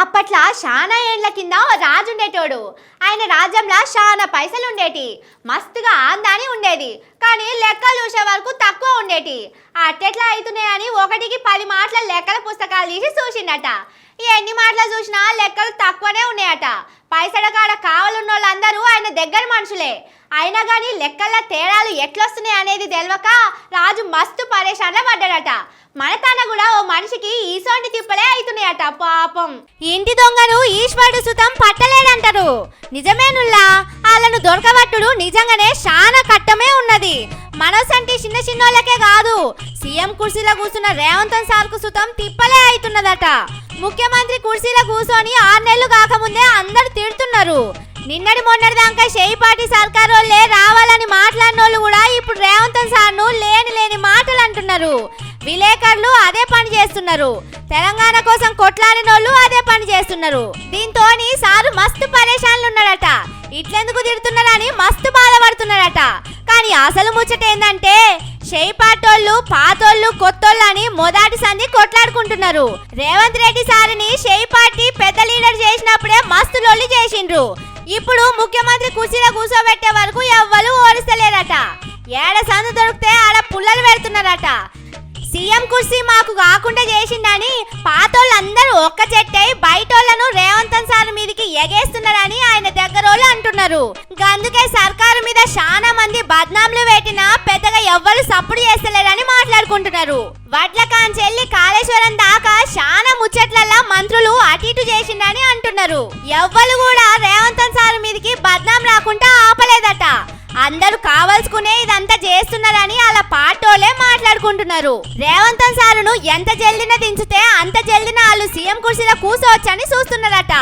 అప్పట్లో చాలా ఏండ్ల కింద ఓ రాజు ఉండేటోడు. ఆయన రాజ్యంలో చాలా పైసలు ఉండేటి. మస్తుగా ఆందాని ఉండేది. కానీ లెక్కలు చూసే వరకు తక్కువ ఉండేటి. అట్టెట్లా అవుతున్నాయని ఒకటికి పది మాటల లెక్కల పుస్తకాలు తీసి చూసిండట. ఎన్ని మాటలు చూసినా లెక్కలు తక్కువనే ఉన్నాయట. పైసల కాడ కావాలన్న వాళ్ళందరూ ఆయన దగ్గర మనుషులే. అయినా కానీ లెక్కల తేడాలు ఎట్లొస్తున్నాయి అనేది తెలియక రాజు మస్తు పరేషాన్లో పడ్డాడట. మన తన కూడా ఓ మనిషికి ఈసోంటి తిప్పలే అవుతున్నాయట పాపం. ఇంటి దొంగను ఈశ్వరుడు సుతం పట్టలేడంటారు. నిజమేనుల్లా వాళ్ళను దొరకబట్టుడు నిజంగానే చాలా కట్టమే ఉన్నది. మనసంటి చిన్న చిన్నోళ్ళకే కాదు సీఎం కుర్చీలో కూర్చున్న రేవంత్ సార్కు సుతం తిప్పలే అవుతున్నదట. ముఖ్యమంత్రి కుర్చీలో కూర్చొని ఆరు నెలలు కాకముందే అందరు తిడుతున్నారు. నిన్నటి మొన్నటి దాకా షేయిపాటి సర్కారు రావాలని మాట్లాడినోళ్ళు కూడా ఇప్పుడు రేవంత్ సార్ను చేస్తున్నారు. విలేకరులు అదే పని చేస్తున్నారు. తెలంగాణ కోసం కొట్లాడినోళ్ళు అదే పని చేస్తున్నారు. దీంతో సారు మస్తు పరేషాన్లు ఉన్నాడట ఇట్లెందుకు తిడుతున్నారని మస్తు బాధపడుతున్నాడట కానీ అసలు ముచ్చట ఏంటంటే షేయిపాటోళ్ళు పాతోళ్ళు కొత్తోళ్ళు అని మొదటి సంధి కొట్లాడుకుంటున్నారు. రేవంత్ రెడ్డి సారిని షేయిపాటి పెద్ద లీడర్ చేసినప్పుడే మస్తు లొల్లి చేసిండ్రు. ఇప్పుడు ముఖ్యమంత్రి కుర్చీలో కూర్చోబెట్టే వరకు ఎవ్వరు ఓడిస్తలేరట. ఏడ సందు దొరికితే ఆడ పుల్లలు పెడుతున్నారట. సీఎం కుర్సీ మాకు కాకుండా చేసిండని పాతోళ్ళందరూ ఒక్క చెట్టై బయటోళ్ళను రేవంత్ సార్ మీదకి ఎగేస్తున్నారని ఆయన దగ్గరోళ్ళు అంటున్నారు. అందుకే సర్కారు మీద చాలా మంది బద్నాంలు పెట్టినా పెద్దగా ఎవ్వరు సప్పుడు చేస్తలేరని మాట్లాడుకుంటున్నారు. వడ్ల కాంచెల్లి కాళేశ్వరం దాకా చాలా ముచ్చట్లల్లా మంత్రులు అటు ఇటు చేసిండని అంటున్నారు. ఎవ్వరు కూడా రేవంత్ సార్ మీదకి బద్నాం రాకుండా ఆపలేదట. అందరూ కావాల్సుకునే ఇదంతా చేస్తున్నారని అలా పాటోలే మాట్లాడుకుంటున్నారు. రేవంత్ సారును ఎంత జల్దిన దించితే అంత జల్దిన వాళ్ళు సీఎం కుర్చీలో కూర్చోవచ్చని చూస్తున్నారట.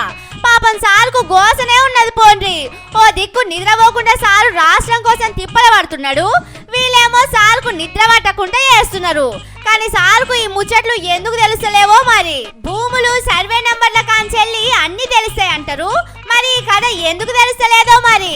పాపం సార్కు గోసనే ఉన్నది పోండ్రి. ఓ దిక్కు నిద్రపోకుండా సారు రాష్ట్రం కోసం తిప్పల పడుతున్నాడు. వీళ్ళేమో సార్కు నిద్ర పట్టకుండా చేస్తున్నారు. కానీ సార్కు ఈ ముచ్చట్లు ఎందుకు తెలుస్తలేవో మరి. భూములు సర్వే నెంబర్ల కాంచెల్లి అన్ని తెలుస్తాయి అంటారు మరి ఈ కథ ఎందుకు తెలుస్తలేదో మరి.